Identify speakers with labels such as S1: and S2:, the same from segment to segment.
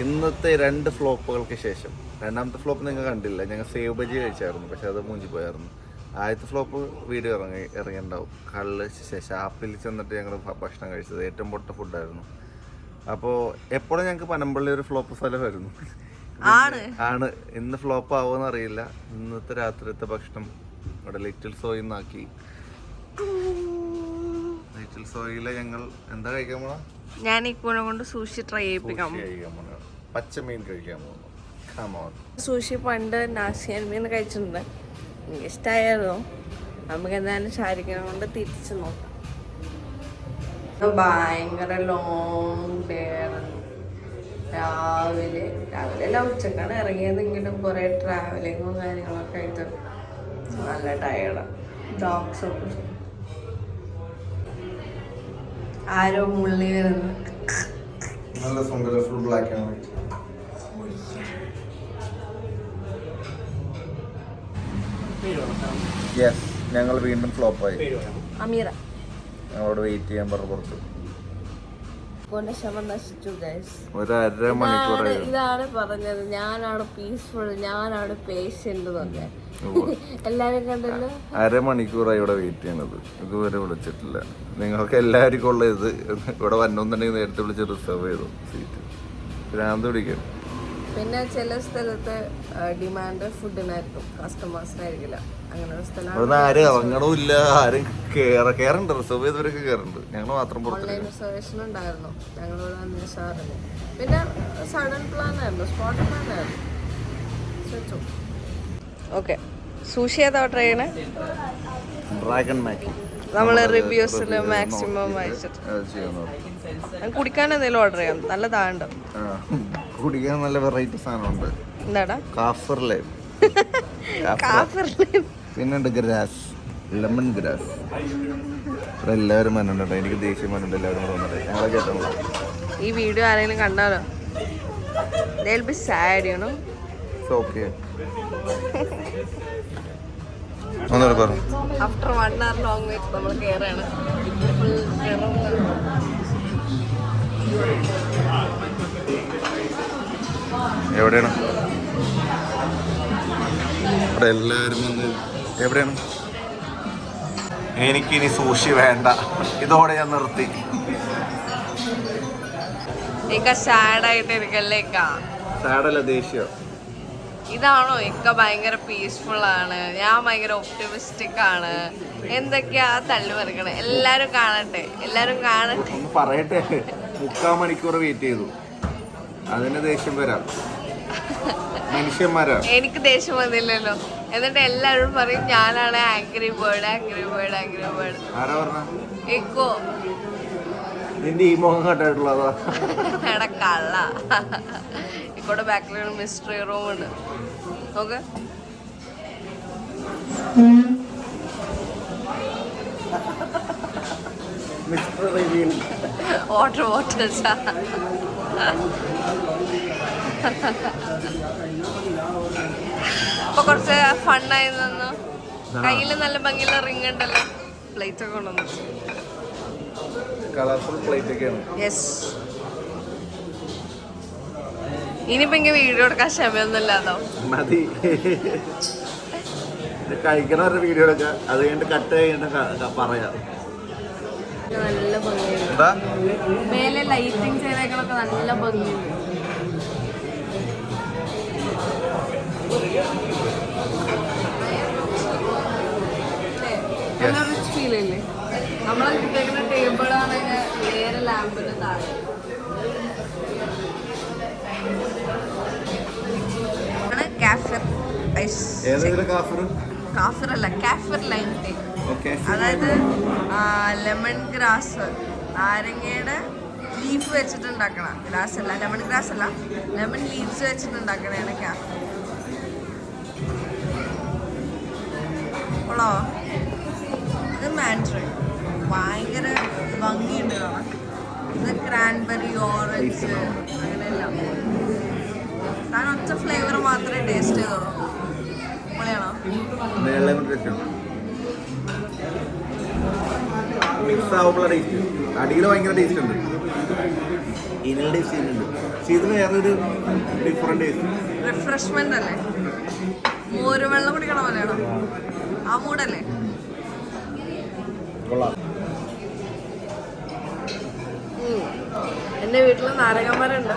S1: ഇന്നത്തെ രണ്ട് ഫ്ലോപ്പുകൾക്ക് ശേഷം. രണ്ടാമത്തെ ഫ്ലോപ്പ് നിങ്ങൾ കണ്ടില്ല. ഞങ്ങൾ സേവ് ബജി കഴിച്ചായിരുന്നു പക്ഷെ അത് മൂഞ്ചി പോയായിരുന്നു ആദ്യത്തെ ഫ്ലോപ്പ് വീഡിയോ ഇറങ്ങി ഇറങ്ങിയിട്ടുണ്ടാവും. കള്ള് ശേഷം ആപ്പിൽ ചെന്നിട്ട് ഞങ്ങൾ ഭക്ഷണം കഴിച്ചത്. ഏറ്റവും പൊട്ട ഫുഡായിരുന്നു അപ്പോൾ എപ്പോഴും ഞങ്ങൾക്ക് പനമ്പള്ളി ഒരു ഫ്ലോപ്പ് സ്ഥലമായിരുന്നു.
S2: ആണ്.
S1: ആണ്. ഇന്ന് ഫ്ലോപ്പ് ആവുമെന്ന് അറിയില്ല. ഇന്നത്തെ രാത്രിത്തെ ഭക്ഷണം ഇവിടെ ലിറ്റിൽ സോയിന്നാക്കി. ലിറ്റിൽ സോയിലെ ഞങ്ങൾ എന്താ കഴിക്കാൻ പോണ?
S2: ഞാൻ ഈ കൂടെ കൊണ്ട് സൂഷി ട്രൈ ചെയ്യിപ്പിക്കാം
S1: പച്ചമീൻ കഴിക്കാൻ പോകുന്നു Come on.
S2: സൂഷി പണ്ട് നാസിയൻ മീൻ കഴിച്ചിട്ടുണ്ട്. എനിക്ക് ഇഷ്ടമായിരുന്നു നമുക്ക് എന്തായാലും ശാരിക്കണം കൊണ്ട് തിരിച്ചു നോക്കാം. ഭയങ്കര ലോങ് ഡേ രാവിലെ രാവിലെ അല്ല ഉച്ചക്കാണ് ഇറങ്ങിയതെങ്കിലും കുറേ ട്രാവലിങ്ങും കാര്യങ്ങളൊക്കെ ആയിട്ട്. നല്ല ടയർഡാണ് ഡോഗ്സ് ആരോ മുള്ളി വരുന്നു
S1: നല്ല സുന്ദര full black and white yes ഞങ്ങൾ വീണ്ടും ഫ്ലോപ്പായി
S2: അമീറ.
S1: ഞങ്ങളോട് വെയിറ്റ് ചെയ്യാൻ പറഞ്ഞു പുറത്ത്.
S2: കൊണ്ട് ശമം നശിച്ചു ഇതാണ് ഇതാണ് പറഞ്ഞത്. ഞാനാണ് പീസ്ഫുൾ ഞാനാണ് പേഷ്യന്റ് എല്ലാരും കണ്ടല്ലോ?
S1: അരമണിക്കൂറായി ഇവിടെ വെയിറ്റ് ചെയ്യണത്. ഇതുവരെ വിളിച്ചിട്ടില്ല. നിങ്ങൾക്ക് എല്ലാവർക്കും ഉള്ള ഇത് ഇവിടെ വന്നോന്നുണ്ടെങ്കിൽ നേരത്തെ വിളിച്ച് റിസർവ് ചെയ്തു സീറ്റ് ഭ്രാന്ത് പിടിക്കും
S2: പിന്നെ ചില സ്ഥലത്ത് ഡിമാൻഡ് ഫുഡിനായിരിക്കും കസ്റ്റമേഴ്സിനായിരിക്കില്ല അങ്ങനെ ഒരു സ്ഥലം
S1: ആരും ഇറങ്ങണമില്ല. ഇല്ല ആരും കേറ കേറുണ്ട്? റിസർവ് ചെയ്തവരൊക്കെ കേറുണ്ട്. ഞങ്ങൾ മാത്രം പുറത്തു
S2: റിസർവേഷൻ ഉണ്ടായിരുന്നു. പിന്നെ സഡൻ പ്ലാൻ ആയിരുന്നു. സ്പോട്ട് പ്ലാൻ ആയിരുന്നു. ഓക്കെ സൂഷി ഏതാ ചെയ്യണേ?
S1: ഡ്രാഗൺ മാക്കി
S2: നമ്മൾ റിവ്യൂസിൽ മാക്സിമം വായിച്ചിട്ട് ഞാൻ കുടിക്കാൻ എന്തെങ്കിലും ഓർഡർ ചെയ്യാം. നല്ല താണ്ട്
S1: കുടിക്കാൻ നല്ല വെറൈറ്റി സാധനമുണ്ട്.
S2: എന്താടാ?
S1: കാഫർ ലൈം
S2: കാഫറിൽ
S1: പിന്നുണ്ട് ഗ്രാസ്. ലെമൺ ഗ്രാസ് ഇവിടെ എല്ലാവരും മനുണ്ട് എനിക്ക് ദേഷ്യം മനുണ്ട് എല്ലാവരും കൂടെ വന്നിട്ട്. ഞങ്ങളെ കേട്ടോ.
S2: ഈ വീഡിയോ ആരെങ്കിലും കണ്ടാലോ? they'll be sad you know?
S1: Okay ഒന്നുകൂടെ പറ.
S2: After one hour long wait നമ്മൾ കയറാണ്
S1: എവിടെയാണ്? ഇവിടെ എല്ലാവരും വന്ന്. എവിടെയാണ്? എനിക്കിനി സൂഷി വേണ്ട. ഇതോടെ ഞാൻ നിർത്തി.
S2: ഇതാണോ? ഇക്ക ഭയങ്കര പീസ്ഫുൾ ആണ്. ഞാൻ ഭയങ്കര ഒപ്റ്റിമിസ്റ്റിക് ആണ്. എന്തൊക്കെയാ തള്ളി പറിക്കണേ എല്ലാരും കാണട്ടെ. എല്ലാരും കാണട്ടെ.
S1: പറയട്ടെ. മുക്കാൽ മണിക്കൂർ വെയിറ്റ് ചെയ്തു. അതിന് ദേഷ്യം വരാം. മനുഷ്യന്മാരാ.
S2: എനിക്ക് ദേഷ്യം വന്നില്ലല്ലോ. എന്നിട്ട് എല്ലാവരും പറയും ഞാനാണ് angry bird angry bird angry bird
S1: ആരാ പറഞ്ഞ?
S2: ഇക്കോ.
S1: നിന്റെ ഈ മുഖം കണ്ടിട്ടുള്ളതാ
S2: എടാ കള്ള. ഇക്കോടെ ബാക്കിലൊരു മിസ്റ്ററി റൂം ഉണ്ട്. നോക്ക്. വാട്ടർ ബോട്ടിൽസാ ഇപ്പൊ കുറച്ച് ഫണ്ണായി നിന്നു. കയ്യിൽ നല്ല ഭംഗിയുള്ള റിംഗ് ഉണ്ടല്ലോ. പ്ലേറ്റ് ഒക്കെ കൊണ്ടുവന്നു.
S1: കളർഫുൾ പ്ലേറ്റ് ഒക്കെയാണ്
S2: യെസ് ഇനിയിപ്പോ ഇങ്ങനെ വീഡിയോ എടുക്കാൻ ക്ഷമയൊന്നുമില്ലാതോ
S1: മതി. കഴിക്കണ ഒരു വീഡിയോ എടുക്കാം. അത് കഴിഞ്ഞിട്ട് കട്ട് കഴിഞ്ഞിട്ട് പറയാം.
S2: നല്ല ഭംഗിയുണ്ട്. മേലെ ലൈറ്റിംഗ് ചെയ്തേക്കണൊക്കെ നല്ല ഭംഗിയുണ്ട്.
S1: ഏതെങ്കിലും kaffir?
S2: Kaffir kaffir line tea. അതായത് ലെമൺ ഗ്രാസ് നാരങ്ങയുടെ ലീഫ് വെച്ചിട്ട് ഉണ്ടാക്കണ ഗ്രാസ് അല്ല ലെമൺ ഗ്രാസ് അല്ല ലെമൺ ലീവ്സ് വെച്ചിട്ട് ഉണ്ടാക്കണതാണ് ക്യാഫ് ഉള്ളോ? ഇത് മാൻഡ്രി ഭയങ്കര ഭംഗിയുണ്ട് കാണാൻ. ഇത് ക്രാൻബെറി ഓറഞ്ച് അങ്ങനെയെല്ലാം. താൻ ഒറ്റ ഫ്ലേവർ മാത്രമേ ടേസ്റ്റ്
S1: ചെയ്തുള്ളൂ. മിക്സ് ആവുമ്പോൾ ടേസ്റ്റ് അടിയിൽ ഭയങ്കര ടേസ്റ്റ് ഉണ്ട്. ഇനിയുടെ ടേസ്റ്റ് ചെയ്യുന്നുണ്ട് പക്ഷെ ഇതിന് വേറൊരു ഡിഫറെന്റ് ടേസ്റ്റ്
S2: റിഫ്രഷ്മെന്റ് അല്ലേ? മോര് വെള്ളം കുടിക്കണ പോലെയാണോ? ആ മൂടല്ലേ?
S1: കൊള്ളാം.
S2: എന്റെ വീട്ടിൽ നാരങ്ങമരമുണ്ട്.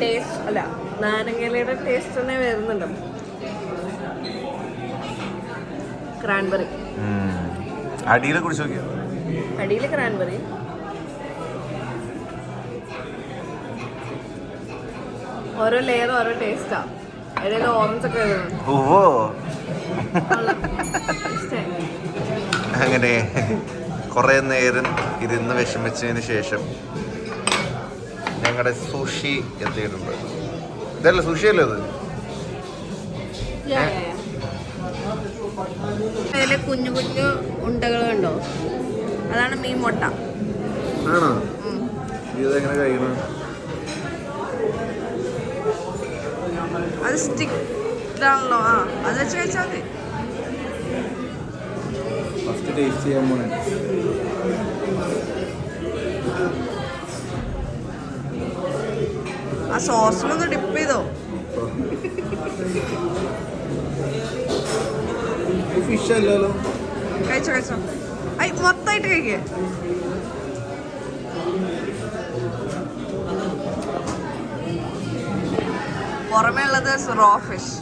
S2: ടേസ്റ്റ് അല്ല നാരങ്ങയിലയുടെ ടേസ്റ്റ് തന്നെ വരുന്നുണ്ട്. ക്രാൻബെറി
S1: അടിയിൽ കുടിച്ചു നോക്കിയോ?
S2: അടിയിൽ ക്രാൻബെറി ഓരോ ലെയർ ഓരോ ടേസ്റ്റാ ഇടയിൽ ഓറഞ്ച് ഒക്കെ
S1: ഓ. അങ്ങനെ കുറേ നേരം ഇരുന്ന് വിഷമിച്ചതിന് ശേഷം ഞങ്ങളുടെ സുഷി എത്തിയിട്ടുണ്ട് ഇതല്ല സുഷി അല്ലേ ഇത്.
S2: അതിൽ കുഞ്ഞു കുഞ്ഞു ഉണ്ടകൾ കണ്ടോ? അതാണ് മീൻ മുട്ട.
S1: ആണോ. ഇതെങ്ങനെ കഴിക്കണം?
S2: അത് സ്റ്റിക്ക് ഇതാണല്ലോ. ആ അത് വെച്ച് കഴിച്ചാൽ മതി.
S1: ഫസ്റ്റ് ടേസ്റ്റ് ചെയ്യാൻ പോണേ.
S2: ആ സോസിലൊന്ന് ഡിപ്പ് ചെയ്തോ?
S1: ഫിഷ് അല്ലല്ലോ.
S2: കഴിച്ചോ കഴിച്ചോ. ഐ മൊത്തമായിട്ട് കഴിക്കേ. പുറമേ ഉള്ളത് റോ ഫിഷ്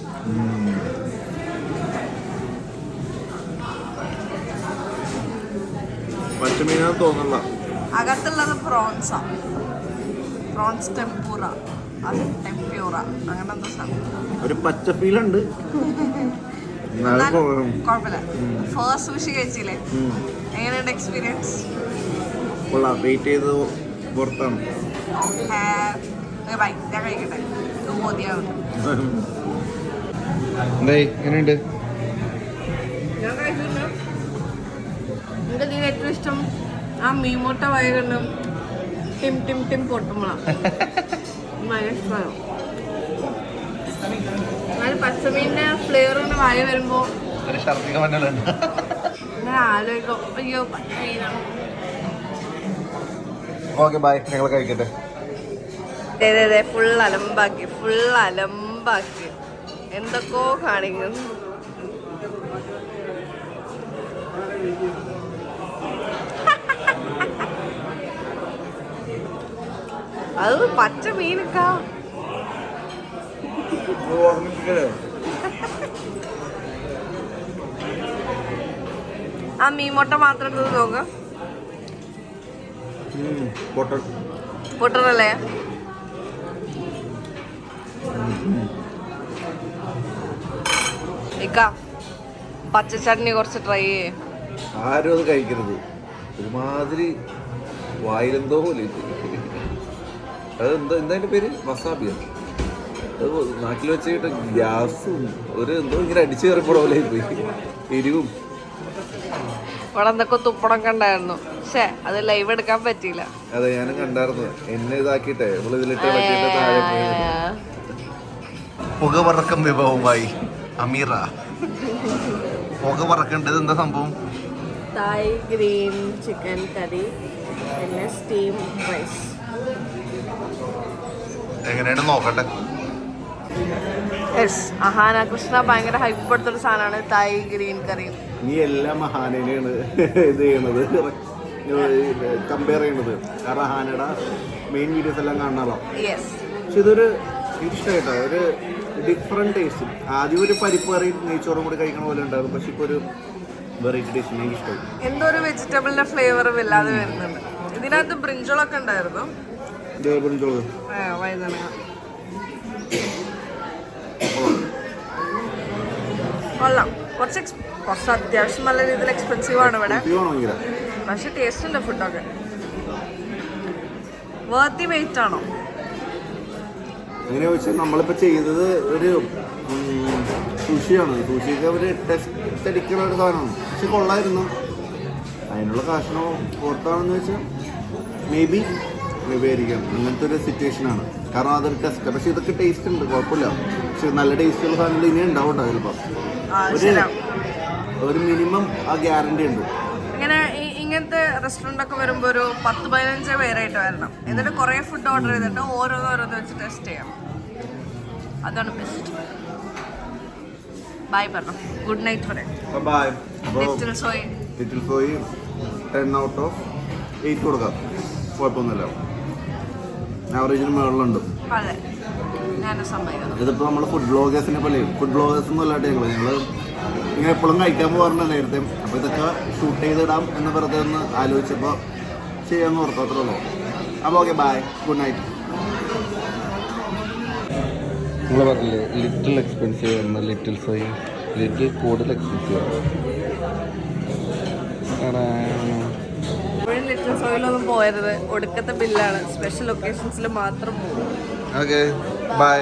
S1: പച്ചമീനാ തോന്നല്ല
S2: അകത്തുള്ളത് പ്രോൺസാ പ്രോൺസ് ടെമ്പൂറ അത് ടെമ്പ്യൂറ അങ്ങനെ എന്താ സാധനം?
S1: ഒരു പച്ച ഫീലുണ്ട്
S2: കുഴപ്പമില്ല. ഫസ്റ്റ് സുഷി കഴിച്ചില്ലേ എങ്ങനെയുണ്ട് എക്സ്പീരിയൻസ്
S1: കൊള്ളാം. വെയിറ്റ് ചെയ്ത് പുറത്താണ്.
S2: ബൈ ഞാൻ കഴിക്കട്ടെ. ഇത് മതിയാവും.
S1: എന്തായി എങ്ങനെയുണ്ട്?
S2: ഞാൻ കഴിച്ചിട്ടുണ്ട് എന്റെ ഇതിൽ ഏറ്റവും ഇഷ്ടം? ആ മീമോട്ട വയറുണ്ട് ടിം ടിം ടിം പൊട്ടുമ്പോഴാണ് ഭയങ്കര എന്നാൽ ഫ്ലേവർ ഇങ്ങനെ വായ വരുമ്പോ ആലോചിക്കും. അയ്യോ പച്ചമീനാണ്
S1: ഓക്കെ ബൈ ഞങ്ങൾ കഴിക്കട്ടെ.
S2: അതെ അതെ ഫുൾ അലമ്പാക്കി ഫുൾ അലമ്പാക്കി. എന്തൊക്കെയോ കാണിക്കും അത് പച്ച മീനൊക്കെ ആ മീൻമുട്ട മാത്രം എടുത്ത് നോക്കാം.
S1: പൊട്ട.
S2: പൊട്ടണല്ലേ ഇക്ക പച്ച ചട്നി കുറച്ച് ട്രൈ ചെയ്യേ.
S1: ആരും അത് കഴിക്കരുത്. ഒരുമാതിരി വായിലെന്തോ പോലെ അതെന്താ അത് എന്താ പേര്? വസാബിയോ? അത് നാട്ടിൽ വെച്ചിട്ട് ഗ്യാസും ഒരു എന്തോ ഇങ്ങനെ അടിച്ചു കയറിപ്പോട പോലെ പോയി എരിവും.
S2: ഇവിടെ എന്തൊക്കെ തുപ്പടം കണ്ടായിരുന്നു. പക്ഷേ അത് ലൈവ് എടുക്കാൻ പറ്റിയില്ല.
S1: അതെ ഞാനും കണ്ടായിരുന്നു. എന്നെ ഇതാക്കിട്ടെ നമ്മൾ ഇതിലിട്ട് ഇളക്കിയിട്ട് താഴെ പോയി. പുക പറക്കം വിഭവമായി അമീറ. പുകവറക്കേണ്ടത് എന്താ സംഭവം?
S2: തായ് ഗ്രീൻ ചിക്കൻ കറി പിന്നെ സ്റ്റീം റൈസ്
S1: എങ്ങനെയാണ് നോക്കട്ടെ?
S2: യെസ് അഹാന കൃഷ്ണ ഭയങ്കര ഹൈപ്പ് എടുത്തൊരു സാധനമാണ് തായ് ഗ്രീൻ കറി
S1: നീ എല്ലാ മഹാനേനെയാണ് ഇത് ചെയ്യണത്. കമ്പയർ ചെയ്യണത്. കാരണം ഹാനയുടെ മെയിൻ വീഡിയോസ് എല്ലാം കാണണല്ലോ
S2: യെസ്
S1: പക്ഷെ ഇതൊരു ഇഷ്ടമായിട്ടോ. ഒരു ഡിഫറെന്റ് ടേസ്റ്റ് ആദ്യം ഒരു പരിപ്പ് കറി നെയ്ച്ചോറും കൂടി കഴിക്കണ പോലെ ഉണ്ടായിരുന്നു. പക്ഷെ ഇപ്പോൾ ഒരു വെറൈറ്റി ടേസ്റ്റ് എനിക്ക് ഇഷ്ടമായി.
S2: എന്തോ ഒരു വെജിറ്റബിളിന്റെ ഫ്ലേവറും ഇല്ലാതെ വരുന്നുണ്ട്. ഇതിനകത്ത് ബ്രിഞ്ചോളൊക്കെ ഉണ്ടായിരുന്നു.
S1: ബ്രിഞ്ചോൾ ചോറ്
S2: കൊള്ളാം. കുറച്ച് കുറച്ച് അത്യാവശ്യം നല്ല രീതിയിൽ എക്സ്പെൻസീവ് ആണ് ഇവിടെ. പക്ഷെ ടേസ്റ്റ് ഉണ്ട് ഫുഡൊക്കെ വേർത്തി വെയിറ്റ് ആണോ?
S1: അങ്ങനെ വെച്ചാൽ നമ്മളിപ്പോൾ ചെയ്തത് ഒരു സുഷിയാണ് ഒരു അവർ ടെസ്റ്റ് അടിക്കുന്ന ഒരു സാധനമാണ്. പക്ഷെ കൊള്ളായിരുന്നു. അതിനുള്ള കാശിനോ പുറത്താണെന്ന് വെച്ചാൽ മേ ബി ആയിരിക്കാം അങ്ങനത്തെ ഒരു സിറ്റുവേഷനാണ് കാരണം അതൊരു ടെസ്റ്റ് പക്ഷെ ഇതൊക്കെ ടേസ്റ്റ് ഉണ്ട്. കുഴപ്പമില്ല. പക്ഷെ നല്ല ടേസ്റ്റുള്ള സാധനങ്ങൾ ഇനി ഉണ്ടാവും കേട്ടോ ചിലപ്പോൾ ഒരു ഒരു മിനിമം ആ ഗ്യാരണ്ടി ഉണ്ട്.
S2: ഇങ്ങനെ ഇങ്ങനത്തെ റെസ്റ്റോറന്റ് ഒക്കെ വരുമ്പോൾ ഒരു പത്ത് പതിനഞ്ച് പേരായിട്ട് വരണം. എന്നിട്ട് കുറേ ഫുഡ് ഓർഡർ ചെയ്തിട്ട് ഓരോന്ന് ഓരോന്ന് വെച്ച് ടെസ്റ്റ് ചെയ്യാം. അതാണ് ബെസ്റ്റ് ബൈ പറഞ്ഞു. ഗുഡ് നൈറ്റ് പറയാം.
S1: Bye
S2: Little Soi
S1: Little Soi ten out of eight കൊടുക്കാം. കുഴപ്പമൊന്നുമില്ല. ആവറേജിന് മുകളിലുണ്ട്
S2: അതെ.
S1: ഇതിപ്പോൾ നമ്മൾ ഫുഡ് ബ്ലോഗേഴ്സിനെ പോലെ ഫുഡ് ബ്ലോഗേഴ്സ് ഒന്നും ഞങ്ങൾ ഞങ്ങൾ ഞങ്ങൾ ഇങ്ങനെ എപ്പോഴും കഴിക്കാൻ പോകാറുണ്ട് നേരത്തെ. അപ്പോൾ ഇതൊക്കെ ഷൂട്ട് ചെയ്തിടാം എന്ന് വെറുതെ ഒന്ന് ആലോചിച്ചപ്പോൾ ചെയ്യാമെന്ന് ഓർത്തു അത്രേ ഉള്ളൂ. അപ്പോൾ ഓക്കെ ബായ് ഗുഡ് നൈറ്റ് നിങ്ങൾ പറഞ്ഞില്ലേ ലിറ്റിൽ എക്സ്പെൻസീവ് എന്ന ലിറ്റിൽ സോയി ലിറ്റിൽ കൂടുതൽ എക്സ്പെൻസീവ്
S2: ഇപ്പോഴും ലിറ്റിൽ സോയിലൊന്നും പോയരുത്. ഒടുക്കത്തെ ബില്ലാണ് സ്പെഷ്യൽ ഒക്കേഷൻസിൽ മാത്രം പോകും
S1: ഓക്കെ ബൈ